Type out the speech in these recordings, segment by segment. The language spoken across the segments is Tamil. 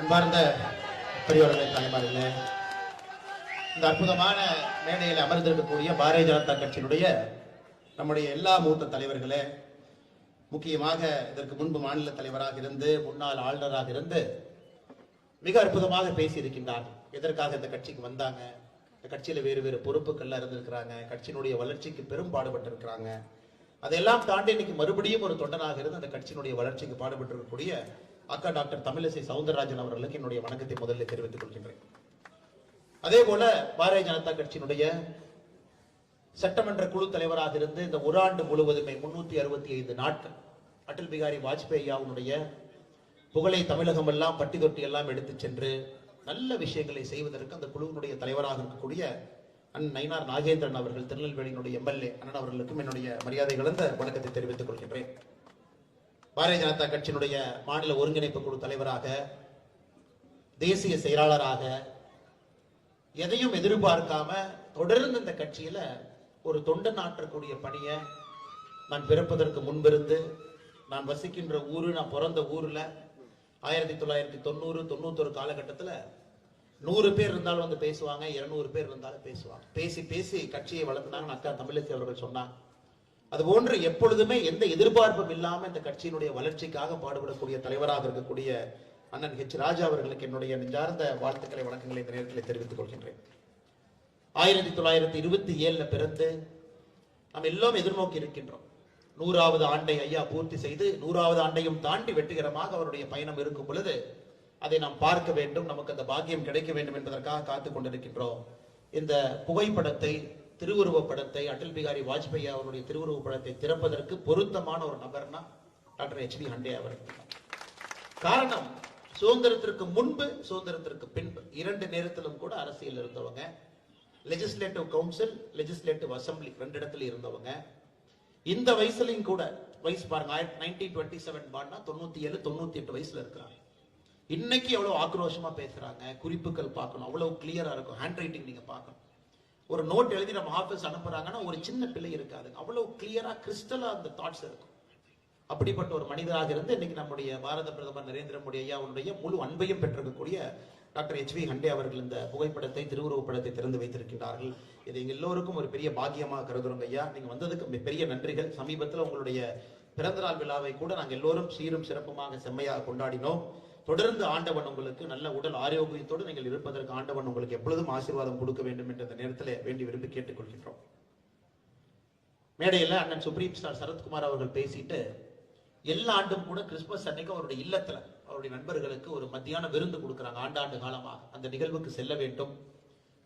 அன்பார்ந்த பெரியவர்களே தாய்மார்களே இந்த அற்புதமான மேடையில் அமர்ந்திருக்கக்கூடிய பாரதிய ஜனதா கட்சியினுடைய நம்முடைய எல்லா மூத்த தலைவர்களே முக்கியமாக இதற்கு முன்பு மாநில தலைவராக இருந்து முன்னாள் ஆளுநராக இருந்து மிக அற்புதமாக பேசியிருக்கின்றார். எதற்காக இந்த கட்சிக்கு வந்தாங்க? இந்த கட்சியில் வேறு வேறு பொறுப்புகள்லாம் இருந்திருக்கிறாங்க. கட்சியினுடைய வளர்ச்சிக்கு பெரும் பாடுபட்டிருக்கிறாங்க. அதையெல்லாம் தாண்டி இன்னைக்கு மறுபடியும் ஒரு தொண்டனாக இருந்து அந்த கட்சியினுடைய வளர்ச்சிக்கு பாடுபட்டு இருக்கக்கூடிய அக்கா டாக்டர் தமிழிசை சவுந்தரராஜன் அவர்களுக்கு என்னுடைய வணக்கத்தை முதலில் தெரிவித்துக் கொள்கின்றேன். அதே போல பாரதிய ஜனதா கட்சியினுடைய சட்டமன்ற குழு தலைவராக இருந்து இந்த ஒரு ஆண்டு முழுவதுமே முன்னூத்தி அறுபத்தி ஐந்து நாட்கள் அடல் பிகாரி வாஜ்பேயி அவனுடைய புகழை தமிழகம் எல்லாம் பட்டி தொட்டி எல்லாம் எடுத்துச் சென்று நல்ல விஷயங்களை செய்வதற்கு அந்த குழுவினுடைய தலைவராக இருக்கக்கூடிய அண்ணன் நயினார் நாகேந்திரன் அவர்கள் திருநெல்வேலியினுடைய எம்எல்ஏ அண்ணன் அவர்களுக்கும் என்னுடைய மரியாதை கலந்த வணக்கத்தை தெரிவித்துக் கொள்கின்றேன். பாரதிய ஜனதா கட்சியினுடைய மாநில ஒருங்கிணைப்பு குழு தலைவராக தேசிய செயலாளராக எதையும் எதிர்பார்க்காம தொடர்ந்து இந்த கட்சியில ஒரு தொண்டன் ஆற்றக்கூடிய பணியை நான் பிறப்பதற்கு முன்பிருந்து நான் வசிக்கின்ற ஊரு நான் பிறந்த ஊர்ல ஆயிரத்தி தொள்ளாயிரத்தி தொண்ணூறு தொண்ணூத்தொரு காலகட்டத்தில் நூறு பேர் இருந்தாலும் வந்து பேசுவாங்க இருநூறு பேர் இருந்தாலும் பேசுவாங்க. பேசி பேசி கட்சியை வளர்த்துனாங்கன்னு அக்கா தமிழிசை அவர்கள் சொன்னாங்க. அது போன்று எப்பொழுதுமே எந்த எதிர்பார்ப்பும் இல்லாமல் இந்த கட்சியினுடைய வளர்ச்சிக்காக பாடுபடக்கூடிய தலைவராக இருக்கக்கூடிய அண்ணன் ஹெச் ராஜா அவர்களுக்கு என்னுடைய நெஞ்சார்ந்த வாழ்த்துக்களை வணக்கங்களை இந்த நேரத்தில் தெரிவித்துக் கொள்கின்றேன். ஆயிரத்தி தொள்ளாயிரத்தி இருபத்தி ஏழுல பிறந்து நாம் எல்லாம் எதிர்நோக்கி இருக்கின்றோம். நூறாவது ஆண்டை ஐயா பூர்த்தி செய்து நூறாவது ஆண்டையும் தாண்டி வெற்றிகரமாக அவருடைய பயணம் இருக்கும் பொழுது அதை நாம் பார்க்க வேண்டும். நமக்கு அந்த பாக்கியம் கிடைக்க வேண்டும் என்பதற்காக காத்து கொண்டிருக்கின்றோம். இந்த புகைப்படத்தை திருவுருவ படத்தை அடல் பிகாரி வாஜ்பாய் அவருடைய திருவுருவ படத்தை திறப்பதற்கு பொருத்தமான ஒரு நபர்னா டாக்டர் ஹெச் பி ஹண்டே அவர்கள் காரணம் சுதந்திரத்திற்கு முன்பு சுதந்திரத்திற்கு பின்பு இரண்டு நேரத்திலும் கூட அரசியல் இருந்தவங்க லெஜிஸ்லேட்டிவ் கவுன்சில் லெஜிஸ்லேட்டிவ் அசம்பிளி ரெண்டு இடத்துல இருந்தவங்க. இந்த வயசுலையும் கூட வயசு பாருங்க நைன்டீன் டுவெண்ட்டி செவன் பாட்னா தொண்ணூத்தி ஏழு தொண்ணூத்தி எட்டு வயசுல இருக்கிறாங்க. இன்னைக்கு எவ்வளவு ஆக்ரோஷமா பேசுறாங்க குறிப்புகள் பார்க்கணும் அவ்வளவு கிளியரா இருக்கும் ஹேண்ட் ரைட்டிங் நீங்க பார்க்கணும். ஒரு நோட் எழுதி நம்ம ஆஃபீஸ் அனுப்புறாங்கன்னா ஒரு சின்ன பிள்ளை இருக்காது. அவ்வளவு கிளியரா கிறிஸ்டலா அந்த தாட்ஸ் இருக்கும். அப்படிப்பட்ட ஒரு மனிதராக இருந்து இன்னைக்கு நம்முடைய பாரத பிரதமர் நரேந்திர மோடி ஐயா அவருடைய முழு அன்பையும் பெற்றிருக்கக்கூடிய டாக்டர் எச் வி ஹண்டே அவர்கள் இந்த புகைப்படத்தை திருவுருவப் படத்தை திறந்து வைத்திருக்கின்றார்கள். இது எங்க எல்லோருக்கும் ஒரு பெரிய பாக்கியமாக கருதுறோங்க ஐயா. நீங்க வந்ததுக்கு மிக பெரிய நன்றிகள். சமீபத்தில் உங்களுடைய பிறந்தநாள் விழாவை கூட நாங்கள் எல்லோரும் சீரும் சிறப்புமாக செம்மையாக கொண்டாடினோம். தொடர்ந்து ஆண்டவன் உங்களுக்கு நல்ல உடல் ஆரோக்கியத்தோடு நீங்கள் இருப்பதற்கு ஆண்டவன் உங்களுக்கு எப்பொழுதும் ஆசீர்வாதம் கொடுக்க வேண்டும் என்ற நேரத்தில் வேண்டி விரும்பி கேட்டுக்கொள்கின்றோம். மேடையில் அண்ணன் சுப்ரீம் ஸ்டார் சரத்குமார் அவர்கள் பேசிட்டு எல்லா ஆண்டும் கூட கிறிஸ்மஸ் அன்னைக்கு அவருடைய இல்லத்துல அவருடைய நண்பர்களுக்கு ஒரு மத்தியான விருந்து கொடுக்குறாங்க ஆண்டாண்டு காலமாக. அந்த நிகழ்வுக்கு செல்ல வேண்டும்.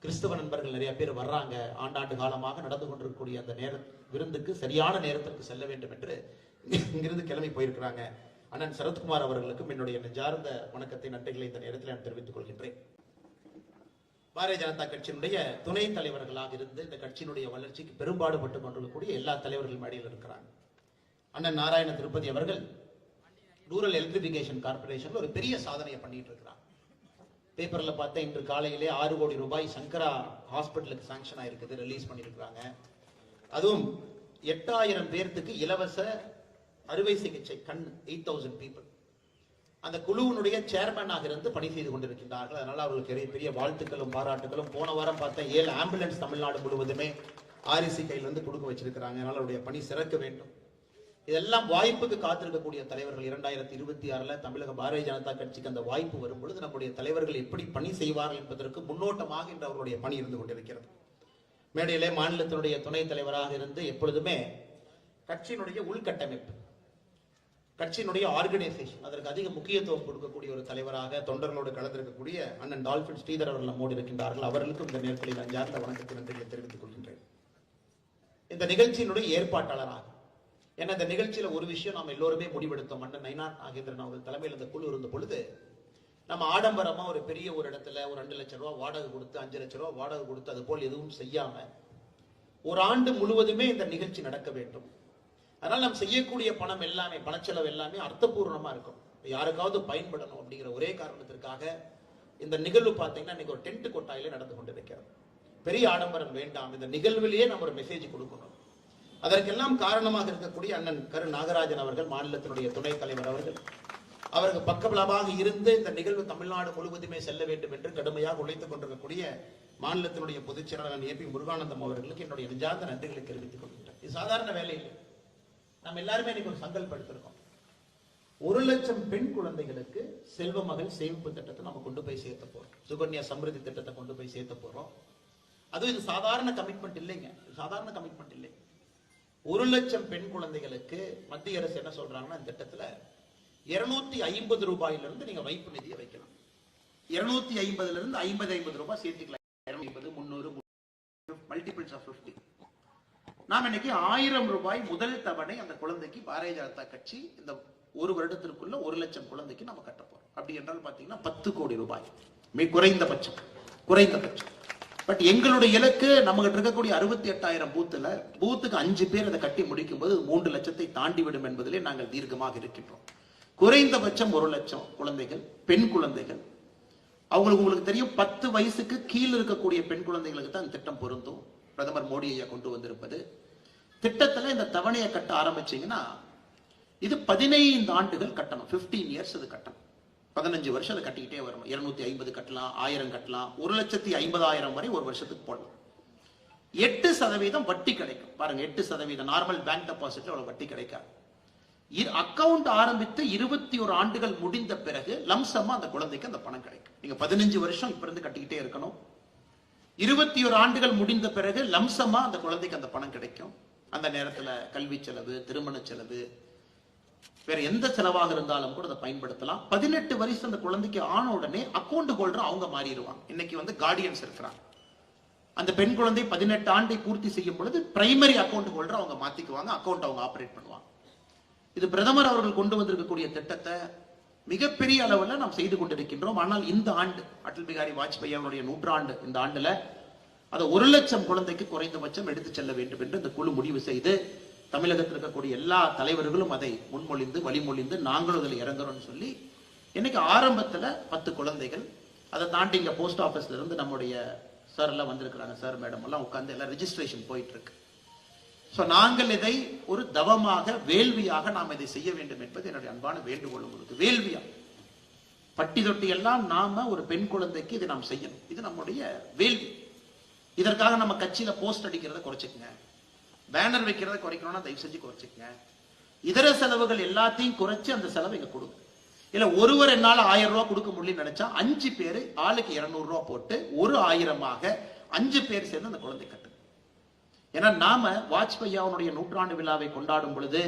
கிறிஸ்தவ நண்பர்கள் நிறைய பேர் வர்றாங்க. ஆண்டாண்டு காலமாக நடந்து கொண்டிருக்கக்கூடிய அந்த நேர விருந்துக்கு சரியான நேரத்திற்கு செல்ல வேண்டும் என்று இங்கிருந்து கிளம்பி போயிருக்கிறாங்க. அண்ணன் சரத்குமார் அவர்களுக்கும் என்னுடைய நெஞ்சார்ந்த வணக்கத்தை நன்றிகளை இந்த நேரத்தில் நான் தெரிவித்துக் கொள்கின்றேன். பாரதிய ஜனதா கட்சியினுடைய துணை தலைவர்களாக இருந்து இந்த கட்சியினுடைய வளர்ச்சிக்கு பெரும்பாடுபட்டு கொண்டிருக்கக்கூடிய எல்லா தலைவர்கள் மேடையில் இருக்கிறாங்க. அண்ணன் நாராயண திருப்பதி அவர்கள் ரூரல் எலக்ட்ரிபிகேஷன் கார்பரேஷன்ல ஒரு பெரிய சாதனையை பண்ணிட்டு இருக்கிறாங்க பேப்பர்ல பார்த்தா இன்று காலையிலே ஆறு கோடி ரூபாய் சங்கரா ஹாஸ்பிட்டலுக்கு சாங்ஷன் ஆயிருக்குது ரிலீஸ் பண்ணியிருக்கிறாங்க. அதுவும் எட்டாயிரம் பேர்த்துக்கு இலவச அறுவை சிகிச்சை கண் எயிட் தௌசண்ட் பீப்புள் அந்த குழுவினுடைய சேர்மனாக இருந்து பணி செய்து கொண்டிருக்கின்றார்கள். அதனால் அவர்களுக்கு பெரிய பெரிய வாழ்த்துக்களும் பாராட்டுகளும். போன வாரம் பார்த்தா ஏழு ஆம்புலன்ஸ் தமிழ்நாடு முழுவதுமே ஆர்இசி கையிலிருந்து கொடுக்க வச்சிருக்கிறாங்க. அதனால் அவருடைய பணி சிறக்க வேண்டும். இதெல்லாம் வாய்ப்புக்கு காத்திருக்கக்கூடிய தலைவர்கள் இரண்டாயிரத்தி இருபத்தி ஆறில் தமிழக பாரதிய ஜனதா கட்சிக்கு அந்த வாய்ப்பு வரும் பொழுது நம்முடைய தலைவர்கள் எப்படி பணி செய்வார்கள் என்பதற்கு முன்னோட்டமாக இன்று அவருடைய பணி இருந்து கொண்டிருக்கிறது. மேடையிலே மாநிலத்தினுடைய துணைத் தலைவராக இருந்து எப்பொழுதுமே கட்சியினுடைய உள்கட்டமைப்பு கட்சியினுடைய ஆர்கனைசேஷன் அதற்கு அதிக முக்கியத்துவம் கொடுக்கக்கூடிய ஒரு தலைவராக தொண்டர்களோடு கலந்திருக்கக்கூடிய அண்ணன் டால்பின் ஸ்ரீதர் அவர்கள் நம்மோடு இருக்கின்றார்கள். அவர்களுக்கும் இந்த நேரத்தில் நான் சார்ந்த வணக்கத்தை நன்றிகளை தெரிவித்துக் கொள்கின்றேன். இந்த நிகழ்ச்சியினுடைய ஏற்பாட்டாளராக ஏன்னா இந்த நிகழ்ச்சியில ஒரு விஷயம் நாம் எல்லோருமே முடிவெடுத்தோம். அண்ணன் நைனார் நாகேந்திரன் அவர்கள் தலைமையில் இந்த குழு இருந்த பொழுது நம்ம ஆடம்பரமா ஒரு பெரிய ஒரு இடத்துல ஒரு ரெண்டு லட்சம் ரூபா வாடகை கொடுத்து அஞ்சு லட்சம் ரூபா வாடகை கொடுத்து அது போல் எதுவும் செய்யாம ஒரு ஆண்டு முழுவதுமே இந்த நிகழ்ச்சி நடக்க வேண்டும். அதனால நாம் செய்யக்கூடிய பணம் எல்லாமே பணச்செலவு எல்லாமே அர்த்தபூர்ணமா இருக்கும். யாருக்காவது பயன்படணும் அப்படிங்கிற ஒரே காரணத்திற்காக இந்த நிகழ்வு பார்த்தீங்கன்னா இன்னைக்கு ஒரு டென்ட் கொட்டாயிலே நடந்து கொண்டிருக்கிறது. பெரிய ஆடம்பரம் வேண்டாம். இந்த நிகழ்விலேயே நம்ம ஒரு மெசேஜ் கொடுக்கணும். அதற்கெல்லாம் காரணமாக இருக்கக்கூடிய அண்ணன் கரு நாகராஜன் அவர்கள் மாநிலத்தினுடைய துணைத் தலைவர் அவர்கள் அவருக்கு பக்கபலமாக இருந்து இந்த நிகழ்வு தமிழ்நாடு முழுவதுமே செல்ல வேண்டும் என்று கடுமையாக உழைத்துக் கொண்டிருக்கக்கூடிய மாநிலத்தினுடைய பொதுச் செயலாளர் ஏ பி முருகானந்தம் அவர்களுக்கு என்னுடைய நெஞ்சார்ந்த நன்றிகளை தெரிவித்துக் கொள்கின்றேன். இது சாதாரண வேலை இல்லை. நம்ம எல்லாருமே இன்னைக்கு ஒரு சங்கல்பம் எடுத்திருக்கோம் ஒரு லட்சம் பெண் குழந்தைகளுக்கு செல்வ மகள் சேமிப்பு திட்டத்தை நம்ம கொண்டு போய் சேர்த்த போறோம். சுகன்யா சமிருதி திட்டத்தை கொண்டு போய் சேர்த்த போறோம். அதுவும் இது சாதாரண கமிட்மெண்ட் இல்லைங்க. சாதாரண கமிட்மெண்ட் இல்லை. ஒரு லட்சம் பெண் குழந்தைகளுக்கு மத்திய அரசு என்ன சொல்றாங்கன்னா இந்த திட்டத்துல இருநூத்தி ஐம்பது ரூபாயில இருந்து நீங்க வைப்பு நிதியை வைக்கலாம். இருநூத்தி ஐம்பதுல இருந்து ஐம்பது ஐம்பது ரூபாய் சேர்த்துக்கலாம். ஐம்பது முந்நூறு மல்டிபிள்ஸ் ஆஃப் பிப்டி நாம் இன்னைக்கு ஆயிரம் ரூபாய் முதல் தவணை அந்த குழந்தைக்கு பாரதிய ஜனதா கட்சி இந்த ஒரு வருடத்திற்குள்ள ஒரு லட்சம் குழந்தைக்கு நம்ம கட்ட போறோம். அப்படி என்றால் பாத்தீங்கன்னா பத்து கோடி ரூபாய். மிக குறைந்தபட்சம் குறைந்தபட்சம் பட் எங்களுடைய இலக்கு நம்ம கிட்ட இருக்கக்கூடிய அறுபத்தி எட்டாயிரம் பூத்துல பூத்துக்கு அஞ்சு பேர் அதை கட்டி முடிக்கும் போது மூன்று லட்சத்தை தாண்டி விடும் என்பதிலே நாங்கள் தீர்க்கமாக இருக்கின்றோம். குறைந்தபட்சம் ஒரு லட்சம் குழந்தைகள் பெண் குழந்தைகள். அவங்களுக்கு உங்களுக்கு தெரியும் பத்து வயசுக்கு கீழ் இருக்கக்கூடிய பெண் குழந்தைகளுக்கு தான் இந்த திட்டம் பொருந்தும். பிரதமர் மோடி ஐயா கொண்டு வந்திருப்பது. திட்டத்துல இந்த தவணையை கட்ட ஆரம்பிச்சீங்கன்னா இது பதினைந்து ஆண்டுகள் கட்டணும். 15 இயர்ஸ் அது கட்டணும். பதினஞ்சு வருஷம் அதை கட்டிக்கிட்டே வரணும். இருநூத்தி ஐம்பது கட்டலாம் ஆயிரம் கட்டலாம் ஒரு லட்சத்தி ஐம்பதாயிரம் வரை ஒரு வருஷத்துக்கு போடலாம். எட்டு சதவீதம் வட்டி கிடைக்கும். பாருங்க எட்டு சதவீதம். நார்மல் பேங்க் டெபாசிட்ல அவ்வளவு வட்டி கிடைக்காது. அக்கவுண்ட் ஆரம்பித்து இருபத்தி ஒரு ஆண்டுகள் முடிந்த பிறகு லம்சமா அந்த குழந்தைக்கு அந்த பணம் கிடைக்கும். நீங்க பதினஞ்சு வருஷம் இப்ப இருந்து கட்டிக்கிட்டே இருக்கணும். இருபத்தி ஒரு ஆண்டுகள் முடிந்த பிறகு லம்சமா அந்த குழந்தைக்கு அந்த பணம் கிடைக்கும். அந்த நேரத்துல கல்வி செலவு திருமண செலவு வேற எந்த செலவாக இருந்தாலும் கூட அதை பயன்படுத்தலாம். பதினெட்டு வயசு அந்த குழந்தைக்கு ஆன உடனே அக்கௌண்ட் ஹோல்டர் அவங்க மாறிடுவாங்க. இன்னைக்கு வந்து கார்டியன்ஸ் இருக்கிறாங்க. அந்த பெண் குழந்தை பதினெட்டு ஆண்டை பூர்த்தி செய்யும் பொழுது பிரைமரி அக்கௌண்ட் ஹோல்டர் அவங்க மாத்திக்குவாங்க அக்கௌண்ட் அவங்க ஆப்ரேட் பண்ணுவாங்க. இது பிரதமர் அவர்கள் கொண்டு வந்திருக்கக்கூடிய திட்டத்தை மிகப்பெரிய அளவில் நாம் செய்து கொண்டிருக்கின்றோம். ஆனால் இந்த ஆண்டு அடல் பிகாரி வாஜ்பாய் அவருடைய நூற்றாண்டு இந்த ஆண்டுல அதை ஒரு லட்சம் குழந்தைக்கு குறைந்தபட்சம் எடுத்து செல்ல வேண்டும் என்று இந்த குழு முடிவு செய்து தமிழகத்தில் இருக்கக்கூடிய எல்லா தலைவர்களும் அதை முன்மொழிந்து வழிமொழிந்து நாங்களும் அதில் இறங்குறோம்னு சொல்லி இன்னைக்கு ஆரம்பத்தில் பத்து குழந்தைகள் அதை தாண்டி இங்கே போஸ்ட் ஆஃபீஸ்ல இருந்து நம்முடைய சார் எல்லாம் வந்திருக்கிறாங்க. சார் மேடம் எல்லாம் உட்காந்து எல்லாம் ரெஜிஸ்ட்ரேஷன் போயிட்டு இருக்கு. ஸோ நாங்கள் இதை ஒரு தவமாக வேள்வியாக நாம் இதை செய்ய வேண்டும் என்பது என்னுடைய அன்பான வேண்டுகோள் உங்களுக்கு வேள்வியா? பட்டி தொட்டி எல்லாம் நாம ஒரு பெண் குழந்தைக்கு இதை நாம் செய்யணும். இது நம்முடைய வேள்வி. இதற்காக நம்ம கட்சியில போஸ்ட் அடிக்கிறத குறைச்சிக்கங்க. பேனர் வைக்கிறத குறைக்கணும்னா தயவு செஞ்சு குறைச்சிக்கங்க. இதர செலவுகள் எல்லாத்தையும் குறைச்சு அந்த செலவை இங்க கொடுங்க. இல்ல ஒருவர் என்னால ஆயிரம் ரூபாய் கொடுக்க முடியலன்னு நினைச்சா அஞ்சு பேர் ஆளுக்கு இருநூறு ரூபாய் போட்டு ஒரு ஆயிரமாக அஞ்சு பேர் சேர்ந்து அந்த குழந்தை கட்டுங்க. ஏன்னா நாம வாஜ்பாய் அவனுடைய நூற்றாண்டு விழாவை கொண்டாடும் பொழுது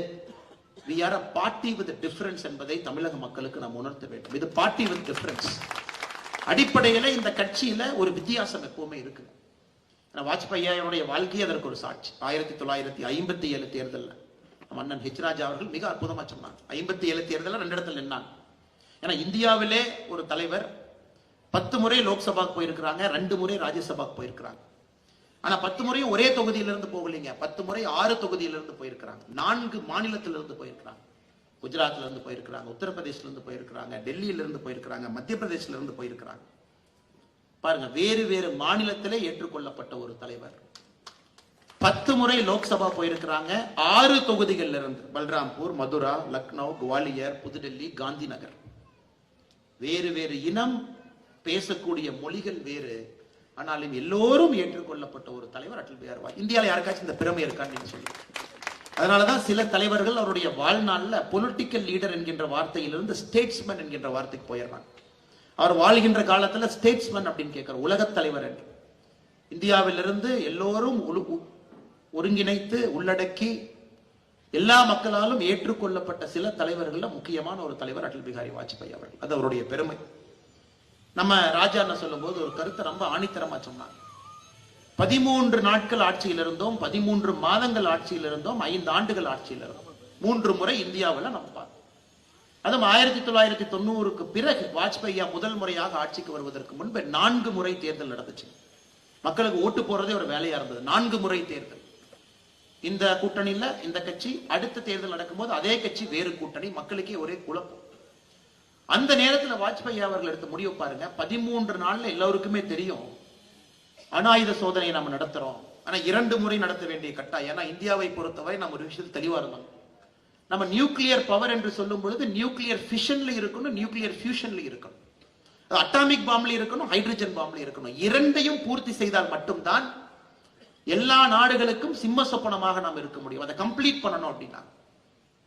we are a party with difference என்பதை தமிழக மக்களுக்கு நாம் உணர்த்த வேண்டும். இது பார்ட்டி வித் டிஃபரன்ஸ் அடிப்படையில இந்த கட்சியில ஒரு வித்தியாசம் எப்பவுமே இருக்கு ஏன்னா வாஜ்பாய் அவனுடைய வாழ்க்கை அதற்கு ஒரு சாட்சி. ஆயிரத்தி தொள்ளாயிரத்தி ஐம்பத்தி ஏழு தேர்தலில் நம்ம அண்ணன் ஹெச்ராஜா அவர்கள் மிக அற்புதமா சொன்னாங்க ஐம்பத்தி ஏழு தேர்தலில் ரெண்டு இடத்துல நின்னாங்க. ஏன்னா இந்தியாவிலே ஒரு தலைவர் பத்து முறை லோக்சபாக்கு போயிருக்கிறாங்க ரெண்டு முறை ராஜ்யசபாக்கு போயிருக்கிறாங்க. ஆனா பத்து முறையும் ஒரே தொகுதியிலிருந்து போகலைங்க. பத்து முறை ஆறு தொகுதியிலிருந்து போயிருக்கிறாங்க. நான்கு மாநிலத்திலிருந்து போயிருக்கிறாங்க. குஜராத்ல இருந்து போயிருக்கிறாங்க உத்தரப்பிரதேஷ்ல இருந்து போயிருக்கிறாங்க டெல்லியில இருந்து போயிருக்கிறாங்க மத்திய பிரதேஷ்ல இருந்து போயிருக்கிறாங்க. பாருங்க வேறு வேறு மாநிலத்திலே ஏற்றுக்கொள்ளப்பட்ட ஒரு தலைவர். பத்து முறை லோக்சபா போயிருக்கிறாங்க. ஆறு தொகுதிகள்ல இருந்து பல்ராம்பூர் மதுரா லக்னோ குவாலியர் புதுடெல்லி காந்தி நகர் வேறு வேறு இனம் பேசக்கூடிய மொழிகள் வேறு. ஆனாலும் எல்லோரும் ஏற்றுக்கொள்ளப்பட்ட ஒரு தலைவர் அட்டல் பிஹாரி வாஜ்பாய் இந்தியாவில் யாருக்காச்சும் இந்த பெருமை இருக்கான்னு நீங்க சொல்லுங்க. அதனாலதான் சில தலைவர்கள் அவருடைய வாழ்நாளில் பொலிட்டிக்கல் லீடர் என்கின்ற வார்த்தையிலிருந்து ஸ்டேட்ஸ்மேன் என்கின்ற வார்த்தைக்கு போயிடுறாங்க. அவர் வாழ்கின்ற காலத்துல ஸ்டேட்ஸ்மேன் அப்படின்னு கேட்கிறார் உலகத் தலைவர் என்று. இந்தியாவிலிருந்து எல்லோரும் ஒருங்கிணைத்து உள்ளடக்கி எல்லா மக்களாலும் ஏற்றுக்கொள்ளப்பட்ட சில தலைவர்களில் முக்கியமான ஒரு தலைவர் அடல் பிஹாரி வாஜ்பாய் அவர்கள். அது அவருடைய பெருமை. நம்ம ராஜா என்ன சொல்லும்போது ஒரு கருத்தை ரொம்ப ஆணித்தரமா சொன்னாங்க பதிமூன்று நாட்கள் ஆட்சியில் இருந்தோம் பதிமூன்று மாதங்கள் ஆட்சியில் இருந்தோம் ஐந்து ஆண்டுகள் ஆட்சியில் இருந்தோம். மூன்று முறை இந்தியாவில் நம்ம பார்த்தோம். அதுவும் ஆயிரத்தி தொள்ளாயிரத்தி தொண்ணூறுக்கு பிறகு வாஜ்பாயா முதல் முறையாக ஆட்சிக்கு வருவதற்கு முன்பு நான்கு முறை தேர்தல் நடந்துச்சு. மக்களுக்கு ஓட்டு போறதே ஒரு வேலையா இருந்தது. நான்கு முறை தேர்தல். இந்த கூட்டணியில இந்த கட்சி அடுத்த தேர்தல் நடக்கும்போது அதே கட்சி வேறு கூட்டணி மக்களுக்கே ஒரே குழப்பம். அந்த நேரத்தில் வாஜ்பாய் அவர்கள் எடுத்த முடிவு பாருங்க. பதிமூன்று நாள்ல எல்லோருக்குமே தெரியும். அணு ஆயுத சோதனையை நம்ம நடத்துறோம். ஆனா இரண்டு முறை நடத்த வேண்டிய கட்டாயம். ஏன்னா இந்தியாவை பொறுத்தவரை நம்ம ஒரு விஷயத்தில் தெளிவா இருந்தோம். நம்ம நியூக்ளியர் பவர் என்று சொல்லும் பொழுது நியூக்ளியர் ஃபிஷன்ல இருக்கணும் நியூக்ளியர் ஃபியூஷன்ல இருக்கணும். அட்டாமிக் பாம்ல இருக்கணும் ஹைட்ரஜன் பாம்ல இருக்கணும். இரண்டையும் பூர்த்தி செய்தால் மட்டும்தான் எல்லா நாடுகளுக்கும் சிம்ம சொப்பனமாக நாம் இருக்க முடியும். அதை கம்ப்ளீட் பண்ணணும் அப்படின்னா.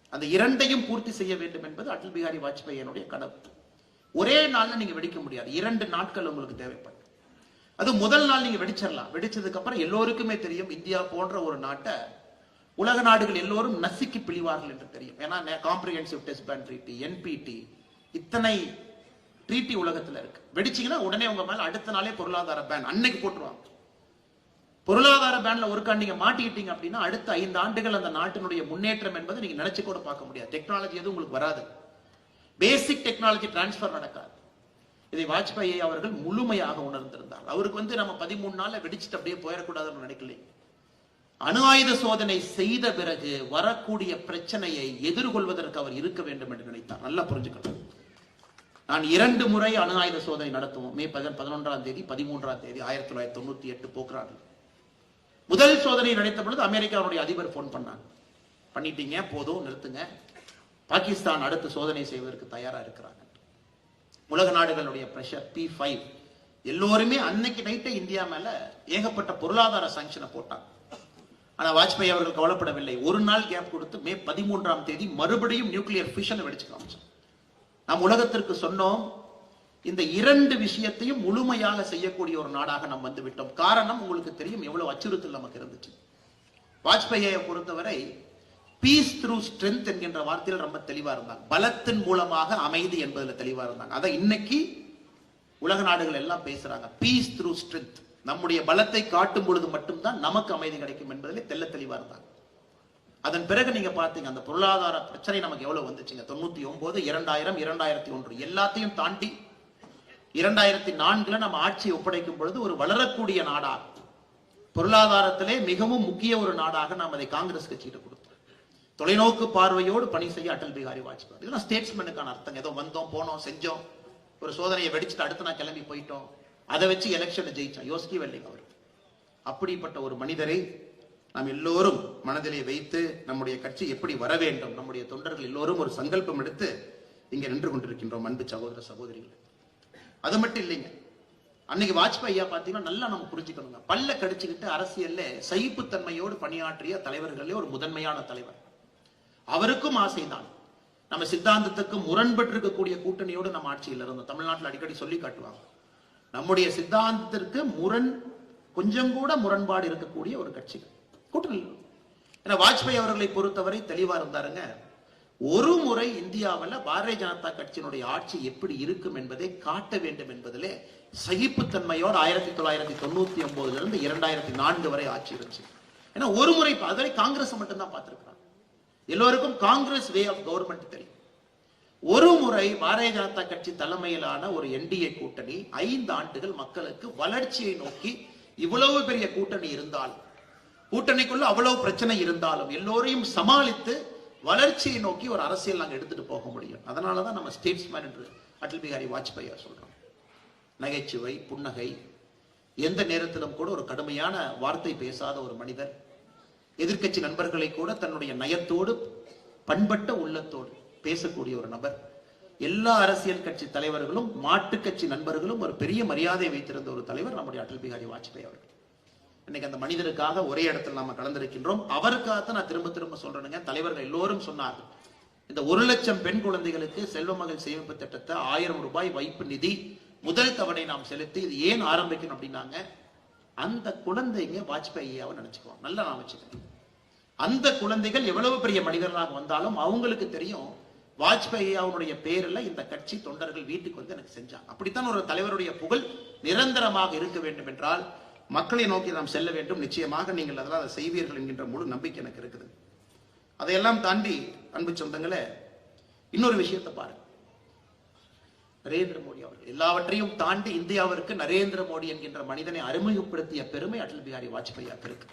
அந்த இரண்டையும் பூர்த்தி செய்ய வேண்டும் என்பது அடல் பிகாரி வாஜ்பாயினுடைய கனவு. ஒரே நாள்ல நீங்க வெடிக்க முடியாது. இரண்டு நாட்கள் உங்களுக்கு தேவைப்படும். அது முதல் நாள் நீங்க வெடிச்சிடலாம். வெடிச்சதுக்கு அப்புறம் எல்லோருக்குமே தெரியும் இந்தியா போன்ற ஒரு நாட்டை உலக நாடுகள் எல்லோரும் நசுக்கி பிழிவார்கள் என்று தெரியும். ஏன்னா comprehensive test ban treaty NPT இத்தனை ட்ரீட்டி உலகத்துல இருக்கு. வெடிச்சிங்கன்னா உடனே உங்க மேல அடுத்த நாளே பொருளாதார பேன் அன்னைக்கு போட்டுருவாங்க. பொருளாதார பேன்ல ஒருக்கா நீங்க மாட்டிக்கிட்டீங்க அப்படின்னா அடுத்த ஐந்து ஆண்டுகள் அந்த நாட்டினுடைய முன்னேற்றம் என்பது நீங்க நினைச்சு கூட பார்க்க முடியாது. டெக்னாலஜி எதுவும் உங்களுக்கு வராது. பேசிக் டெக்னாலஜி டிரான்ஸ்பர் நடக்காது. இதை வாஜ்பாய் அவர்கள் முழுமையாக உணர்ந்திருந்தார். அவருக்கு வந்து நம்ம பதிமூணு நாள்ல வெடிச்சிட்டு அப்படியே போயிடக்கூடாதுன்னு நினைக்கல அணு ஆயுத சோதனை செய்த பிறகு வரக்கூடிய பிரச்சனையை எதிர்கொள்வதற்கு அவர் இருக்க வேண்டும் என்று நினைத்தார். நல்லா புரிஞ்சுக்கணும். நான் இரண்டு முறை அணு ஆயுத சோதனை நடத்துவோம். மே பதினொன்றாம் தேதி பதிமூன்றாம் தேதி ஆயிரத்தி தொள்ளாயிரத்தி தொண்ணூத்தி எட்டு போக்குறாரு முதல் சோதனை நடத்த பொழுது அமெரிக்காவுடைய அதிபர் போன் பண்ணாங்க. பண்ணிட்டீங்க போதும் நிறுத்துங்க. பாகிஸ்தான் அடுத்து சோதனை செய்வதற்கு தயாரா இருக்கிறாங்க. உலக நாடுகளுடைய பிரஷர் பி ஃபைவ் எல்லோருமே அன்னைக்கு நைட்டே இந்தியா மேல ஏகப்பட்ட பொருளாதார சாங்ஷனை போட்டாங்க. ஆனா வாஜ்பாய் அவர்கள் கவலைப்படவில்லை. ஒரு நாள் கேப் கொடுத்து மே பதிமூன்றாம் தேதி மறுபடியும் நியூக்ளியர் ஃபிஷனை வெடிச்சு காமிச்சோம் நாம் உலகத்திற்கு சொன்னோம் இந்த இரண்டு விஷயத்தையும் முழுமையாக செய்யக்கூடிய ஒரு நாடாக நாம் வந்து விட்டோம். காரணம் உங்களுக்கு தெரியும் எவ்வளவு அச்சுறுத்தல் நமக்கு இருந்துச்சு. வாஜ்பாயை பொறுத்தவரை பீஸ் த்ரூ ஸ்ட்ரென்த் என்கின்ற வார்த்தையில் ரொம்ப தெளிவா இருந்தாங்க. பலத்தின் மூலமாக அமைதி என்பதில் தெளிவா இருந்தாங்க. அதை இன்னைக்கு உலக நாடுகள் எல்லாம் பேசுறாங்க. பீஸ் த்ரூ ஸ்ட்ரென்த் நம்முடைய பலத்தை காட்டும் பொழுது மட்டும்தான் நமக்கு அமைதி கிடைக்கும் என்பதிலே தெள்ள தெளிவா இருந்தாங்க. அதன் பிறகு நீங்க பார்த்தீங்க அந்த பொருளாதார பிரச்சனை நமக்கு எவ்வளவு வந்துச்சுங்க? தொண்ணூத்தி ஒன்பது இரண்டாயிரம் இரண்டாயிரத்தி ஒன்று. எல்லாத்தையும் தாண்டி இரண்டாயிரத்தி நான்குல நம்ம ஆட்சியை ஒப்படைக்கும் பொழுது ஒரு வளரக்கூடிய நாடாக பொருளாதாரத்திலே மிகவும் முக்கிய ஒரு நாடாக நாம் அதை காங்கிரஸ் கட்சியிட்ட கொடுத்தோம். தொலைநோக்கு பார்வையோடு பணி செய்ய அடல் பிகாரி வாஜ்பாய். இதெல்லாம் ஸ்டேட்ஸ்மெனுக்கான அர்த்தம் ஏதோ வந்தோம் போனோம் செஞ்சோம். ஒரு சோதனையை வெடிச்சுட்டு அடுத்து நான் கிளம்பி போயிட்டோம். அதை வச்சு எலெக்ஷனை ஜெயிச்சோம் யோசிக்கவே இல்லைங்க அவர். அப்படிப்பட்ட ஒரு மனிதரை நாம் எல்லோரும் மனதிலே வைத்து நம்முடைய கட்சி எப்படி வர வேண்டும்? நம்முடைய தொண்டர்கள் எல்லோரும் ஒரு சங்கல்பம் எடுத்து இங்கே நின்று கொண்டிருக்கின்றோம் அன்பு சகோதர சகோதரிகள். அது மட்டும் இல்லைங்க. அன்னைக்கு வாஜ்பாய் ஐயா பார்த்தீங்கன்னா நல்லா நம்ம புரிஞ்சுக்கணுங்க. பல்ல கடிச்சுக்கிட்டு அரசியல்ல சகிப்புத்தன்மையோடு பணியாற்றிய தலைவர்களே ஒரு முதன்மையான தலைவர். அவருக்கும் ஆசைதான். நம்ம சித்தாந்தத்துக்கு முரண்பட்டு இருக்கக்கூடிய கூட்டணியோடு நம்ம ஆட்சியில் இருந்தோம். தமிழ்நாட்டில் அடிக்கடி சொல்லி காட்டுவாங்க. நம்முடைய சித்தாந்தத்திற்கு முரண் கொஞ்சம் கூட முரண்பாடு இருக்கக்கூடிய ஒரு கட்சி கூட்டணி. ஏன்னா வாஜ்பாய் அவர்களை பொறுத்தவரை தெளிவா இருந்தாருங்க. ஒரு முறை இந்தியாவில் பாரதிய ஜனதா கட்சியினுடைய ஆட்சி எப்படி இருக்கும் என்பதை காட்ட வேண்டும் என்பதிலே சகிப்புத்தன்மையோடு ஆயிரத்தி தொள்ளாயிரத்தி தொண்ணூத்தி ஒன்பதுல இருந்து இரண்டாயிரத்தி நான்கு வரை ஆட்சி இருந்துச்சு. ஏன்னா ஒரு முறை அதுவரை காங்கிரஸ் மட்டும்தான் பார்த்திருக்கிறாங்க. எல்லோருக்கும் காங்கிரஸ் வே ஆஃப் கவர்மெண்ட் தெரியும். ஒரு முறை பாரதிய ஜனதா கட்சி தலைமையிலான ஒரு என்டிஏ கூட்டணி ஐந்து ஆண்டுகள் மக்களுக்கு வளர்ச்சியை நோக்கி இவ்வளவு பெரிய கூட்டணி இருந்தால் கூட்டணிக்குள்ள அவ்வளவு பிரச்சனை இருந்தாலும் எல்லோரையும் சமாளித்து வளர்ச்சியை நோக்கி ஒரு அரசியல் நாங்கள் எடுத்துட்டு போக முடியும். அதனாலதான் நம்ம ஸ்டேட்ஸ்மேன் என்று அடல் பிகாரி வாஜ்பாயா சொல்கிறோம் நகைச்சுவை புன்னகை எந்த நேரத்திலும் கூட ஒரு கடுமையான வார்த்தை பேசாத ஒரு மனிதர் எதிர்க்கட்சி நண்பர்களை கூட தன்னுடைய நயத்தோடு பண்பட்ட உள்ளத்தோடு பேசக்கூடிய ஒரு நபர். எல்லா அரசியல் கட்சி தலைவர்களும் மாட்டுக் கட்சி நண்பர்களும் ஒரு பெரிய மரியாதை வைத்திருந்த ஒரு தலைவர் நம்முடைய அடல் பிகாரி வாஜ்பாய் அவர்கள். இன்னைக்கு அந்த மனிதருக்காக ஒரே இடத்தில் நாம கலந்திருக்கின்றோம். அவருக்காக நான் திரும்ப திரும்ப சொல்றேனுங்க. தலைவர்கள் எல்லோரும் சொன்னார்கள். இந்த ஒரு லட்சம் பெண் குழந்தைகளுக்கு செல்வ மகள் சேமிப்பு திட்டத்தை ஆயிரம் ரூபாய் வைப்பு நிதி முதல் தவணை நாம் செலுத்தி இது ஏன் ஆரம்பிக்கணும் அப்படின்னாங்க. அந்த குழந்தைங்க வாஜ்பாய் ஐயாவை நினைச்சுக்குவோம் நல்லா நான் வச்சுக்கணும் அந்த குழந்தைகள் எவ்வளவு பெரிய மனிதர்களாக வந்தாலும் அவங்களுக்கு தெரியும் வாஜ்பாய் ஐயாவுடைய பேரில் இந்த கட்சி தொண்டர்கள் வீட்டுக்கு வந்து எனக்கு செஞ்சாங்க. அப்படித்தான் ஒரு தலைவருடைய புகழ் நிரந்தரமாக இருக்க வேண்டும் என்றால் மக்களை நோக்கி நாம் செல்ல வேண்டும். நிச்சயமாக நீங்கள் அதெல்லாம் அதை செய்வீர்கள் என்கின்ற முழு நம்பிக்கை எனக்கு இருக்குது. அதையெல்லாம் தாண்டி அன்பு சொந்தங்களே இன்னொரு விஷயத்தை பாருங்க நரேந்திர மோடி அவர்கள் எல்லாவற்றையும் தாண்டி இந்தியாவிற்கு நரேந்திர மோடி என்கின்ற மனிதனை அறிமுகப்படுத்திய பெருமை அடல் பிஹாரி வாஜ்பாய் இருக்கு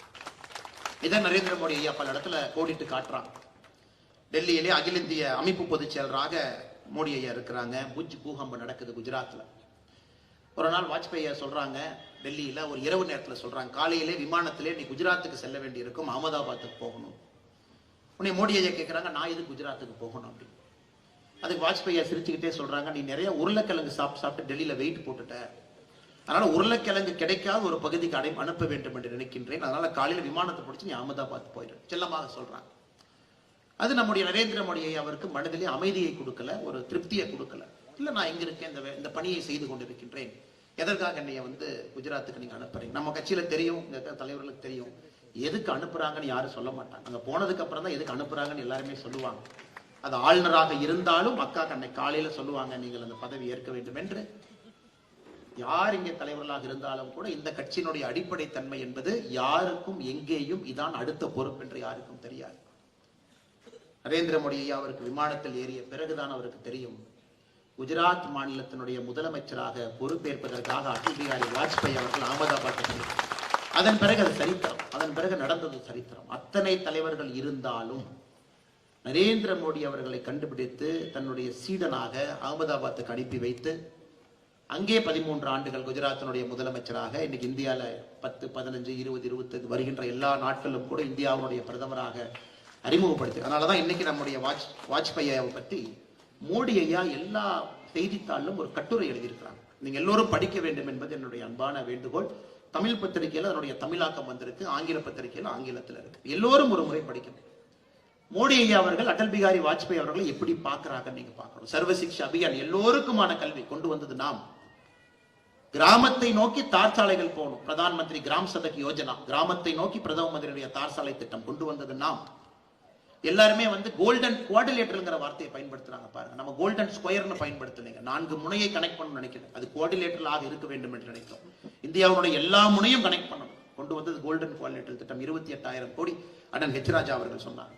இதை நரேந்திர மோடி ஐயா பல இடத்துல கோடிட்டு காட்டுறான் டெல்லியிலே அகில இந்திய அமைப்பு பொதுச் செயலராக மோடி ஐயா இருக்கிறாங்க. புஜ் பூகம்பம் நடக்குது குஜராத்ல. ஒரு நாள் வாஜ்பாய் ஐயா சொல்றாங்க டெல்லியில் ஒரு இரவு நேரத்தில் சொல்கிறாங்க காலையிலே விமானத்திலே நீ குஜராத்துக்கு செல்ல வேண்டியிருக்கும் அகமதாபாத்துக்கு போகணும். உன்னை மோடி ஐயா கேட்குறாங்க நான் எது குஜராத்துக்கு போகணும் அப்படின்னு அதுக்கு வாஜ்பாயா சிரிச்சுக்கிட்டே சொல்கிறாங்க நீ நிறைய உருளைக்கிழங்கு சாப்பிட்டு சாப்பிட்டு டெல்லியில் வெயிட் போட்டுட்ட. அதனால் உருளைக்கிழங்கு கிடைக்காத ஒரு பகுதிக்கு அடை அனுப்ப வேண்டும் என்று நினைக்கின்றேன். அதனால் காலையில் விமானத்தை பிடிச்சி நீ அகமதாபாத் போயிடும் செல்லமாக சொல்கிறாங்க அது நம்முடைய நரேந்திர மோடி ஐயா அவருக்கு மனதிலே அமைதியை கொடுக்கல ஒரு திருப்தியை கொடுக்கல. இல்லை நான் இங்கே இருக்கேன் இந்த இந்த பணியை செய்து கொண்டிருக்கின்றேன். எதற்காக என்னைய வந்து குஜராத்துக்கு நீங்க அனுப்புறீங்க? நம்ம கட்சியில தெரியும் இங்க இருக்கிற தலைவர்களுக்கு தெரியும். எதுக்கு அனுப்புறாங்கன்னு யாரும் சொல்ல மாட்டாங்க. அங்க போனதுக்கு அப்புறம் தான் எதுக்கு அனுப்புறாங்கன்னு எல்லாருமே சொல்லுவாங்க. அது ஆளுநராக இருந்தாலும் அக்கா கண்ணை காலையில சொல்லுவாங்க நீங்கள் அந்த பதவி ஏற்க வேண்டும் என்று. யார் இங்கே தலைவர்களாக இருந்தாலும் கூட இந்த கட்சியினுடைய அடிப்படை தன்மை என்பது யாருக்கும் எங்கேயும் இதான் அடுத்த பொறுப்பு என்று யாருக்கும் தெரியாது. நரேந்திர மோடி ஐயா அவருக்கு விமானத்தில் ஏறிய பிறகுதான் அவருக்கு தெரியும். குஜராத் மாநிலத்தினுடைய முதலமைச்சராக பொறுப்பேற்பதற்காக அடல் பிகாரி வாஜ்பாய் அவர்கள் அகமதாபாத் அதன் பிறகு அது சரித்திரம். அதன் பிறகு நடந்தது சரித்திரம். அத்தனை தலைவர்கள் இருந்தாலும் நரேந்திர மோடி அவர்களை கண்டுபிடித்து தன்னுடைய சீடனாக அகமதாபாத்துக்கு அனுப்பி வைத்து அங்கே பதிமூன்று ஆண்டுகள் குஜராத்தினுடைய முதலமைச்சராக இன்னைக்கு இந்தியாவில் பத்து பதினஞ்சு இருபது இருபத்தஞ்சு வருகின்ற எல்லா நாட்களிலும் கூட இந்தியாவுடைய பிரதமராக அறிமுகப்படுத்தி அதனாலதான் இன்னைக்கு நம்முடைய வாஜ் வாஜ்பாயை பற்றி மோடி ஐயா எல்லா செய்தித்தாளிலும் ஒரு கட்டுரை எழுதியிருக்கிறாங்க. நீங்க எல்லோரும் படிக்க வேண்டும் என்பது என்னுடைய அன்பான வேண்டுகோள். தமிழ் பத்திரிகையில் அதனுடைய தமிழாக்கம் வந்திருக்கு ஆங்கில பத்திரிகையில் ஆங்கிலத்தில் இருக்கு. எல்லோரும் ஒரு முறை படிக்கணும். மோடி ஐயா அவர்கள் அடல் பிகாரி வாஜ்பாய் அவர்களை எப்படி பார்க்கறாங்கன்னு நீங்க பார்க்கணும். சர்வசிக்ஷ அபியான் எல்லோருக்குமான கல்வி கொண்டு வந்தது நாம். கிராமத்தை நோக்கி தார் சாலைகள் போகணும். பிரதான் மந்திரி கிராம் சதக் யோஜனா. கிராமத்தை நோக்கி பிரதம மந்திரியுடைய தார் சாலை திட்டம் கொண்டு வந்தது நாம். எல்லாருமே வந்து கோல்டன் குவாடிலேட்டர்ங்கிற வார்த்தையை பயன்படுத்துறாங்க பாருங்க. நம்ம கோல்டன் ஸ்கொயர்னு பயன்படுத்தலைங்க. நான்கு முனையை கனெக்ட் பண்ணணும்னு நினைக்கிறேன். அது குவாடிலேட்டராக இருக்க வேண்டும் என்று நினைத்தோம் இந்தியாவுடைய எல்லா முனையும் கனெக்ட் பண்ணணும். கொண்டு வந்தது கோல்டன் குவாடிலேட்டர் திட்டம். இருபத்தி எட்டாயிரம் கோடி அண்ணன் ஹெச் ராஜா அவர்கள் சொன்னாங்க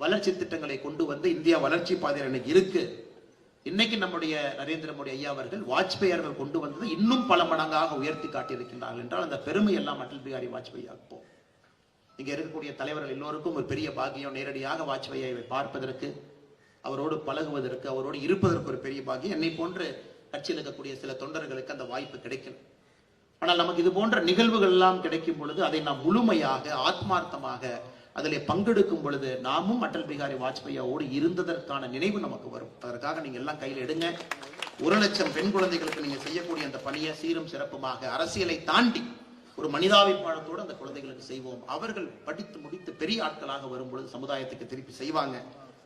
வளர்ச்சி திட்டங்களை கொண்டு வந்து இந்தியா வளர்ச்சி பாதையில் எனக்கு இருக்கு. இன்னைக்கு நம்முடைய நரேந்திர மோடி ஐயா அவர்கள் வாஜ்பாய் அவர்கள் கொண்டு வந்தது இன்னும் பல மடங்காக உயர்த்தி காட்டியிருக்கின்றார்கள் என்றால் அந்த பெருமை எல்லாம் அடல் பிகாரி வாஜ்பாய் ஆகும் இங்க இருக்கக்கூடிய தலைவர்கள் எல்லோருக்கும் ஒரு பெரிய பாக்கியம். நேரடியாக வாஜ்பாயை பார்ப்பதற்கு அவரோடு பழகுவதற்கு அவரோடு இருப்பதற்கு ஒரு பெரிய பாக்கியம். என்னை போன்று கட்சியில் இருக்கக்கூடிய சில தொண்டர்களுக்கு அந்த வாய்ப்பு கிடைக்கும் ஆனால் நமக்கு இது போன்ற நிகழ்வுகள் எல்லாம் கிடைக்கும் பொழுது அதை நாம் முழுமையாக ஆத்மார்த்தமாக அதில் பங்கெடுக்கும் பொழுது நாமும் அட்டல் பிகாரி வாஜ்பாயோடு இருந்ததற்கான நினைவு நமக்கு வரும். அதற்காக நீங்க எல்லாம் கையில் எடுங்க. ஒரு லட்சம் பெண் குழந்தைகளுக்கு நீங்க செய்யக்கூடிய அந்த பணியை சீரும் சிறப்புமாக அரசியலை தாண்டி ஒரு மனிதாபிமானத்தோடு அந்த குழந்தைகளுக்கு செய்வோம். அவர்கள் படித்து முடித்து பெரிய ஆட்களாக வரும் பொழுது சமுதாயத்துக்கு திருப்பி செய்வாங்க.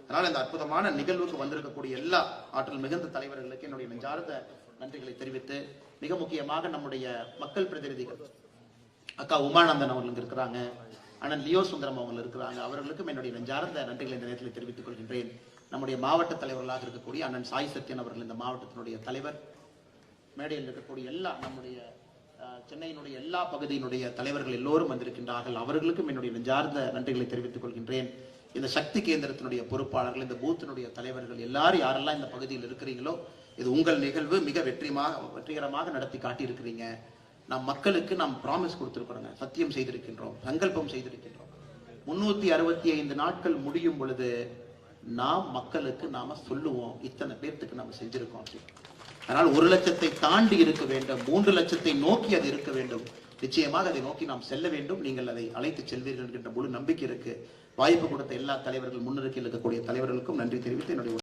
அதனால இந்த அற்புதமான நிகழ்வுக்கு வந்திருக்கக்கூடிய எல்லா ஆற்றல் மிகுந்த தலைவர்களுக்கு என்னுடைய நெஞ்சார்ந்த நன்றிகளை தெரிவித்து மிக முக்கியமாக நம்முடைய மக்கள் பிரதிநிதிகள் அக்கா உமானந்தன் அவர்கள் இருக்கிறாங்க அண்ணன் லியோ சுந்தரம் அவங்க இருக்கிறாங்க. அவர்களுக்கும் என்னுடைய நெஞ்சார்ந்த நன்றிகளை இந்த நேரத்தில் தெரிவித்துக் கொள்கின்றேன். நம்முடைய மாவட்ட தலைவர்களாக இருக்கக்கூடிய அண்ணன் சாய் சத்யன் அவர்கள் இந்த மாவட்டத்தினுடைய தலைவர். மேடையில் இருக்கக்கூடிய எல்லா நம்முடைய சென்னையினுடைய எல்லா பகுதியினுடைய தலைவர்கள் எல்லோரும் வந்திருக்கின்றார்கள். அவர்களுக்கும் என்னுடைய நெஞ்சார்ந்த நன்றிகளை தெரிவித்துக் கொள்கின்றேன். இந்த சக்தி கேந்திரத்தினுடைய பொறுப்பாளர்கள் இந்த பூத்தினுடைய தலைவர்கள் எல்லாரும் யாரெல்லாம் இந்த பகுதியில் இருக்கிறீங்களோ இது உங்கள் நிகழ்வு. மிக வெற்றிமாக வெற்றிகரமாக நடத்தி காட்டியிருக்கிறீங்க. நாம் மக்களுக்கு நாம் ப்ராமிஸ் கொடுத்திருக்கிறோங்க சத்தியம் செய்திருக்கின்றோம். சங்கல்பம் செய்திருக்கின்றோம். முன்னூத்தி அறுபத்தி ஐந்து நாட்கள் முடியும் பொழுது நாம் மக்களுக்கு நாம சொல்லுவோம். இத்தனை பேர்த்துக்கு நாம செஞ்சிருக்கோம் அப்படின்னு. அதனால் ஒரு லட்சத்தை தாண்டி இருக்க வேண்டும் மூன்று லட்சத்தை நோக்கி அது இருக்க வேண்டும். நிச்சயமாக அதை நோக்கி நாம் செல்ல வேண்டும். நீங்கள் அதை அழைத்து செல்வீர்கள் என்கின்ற முழு நம்பிக்கை இருக்கு. வாய்ப்பு கொடுத்த எல்லா தலைவர்கள் முன்னிறுக்கில் இருக்கக்கூடிய தலைவர்களுக்கும் நன்றி தெரிவித்து என்னுடைய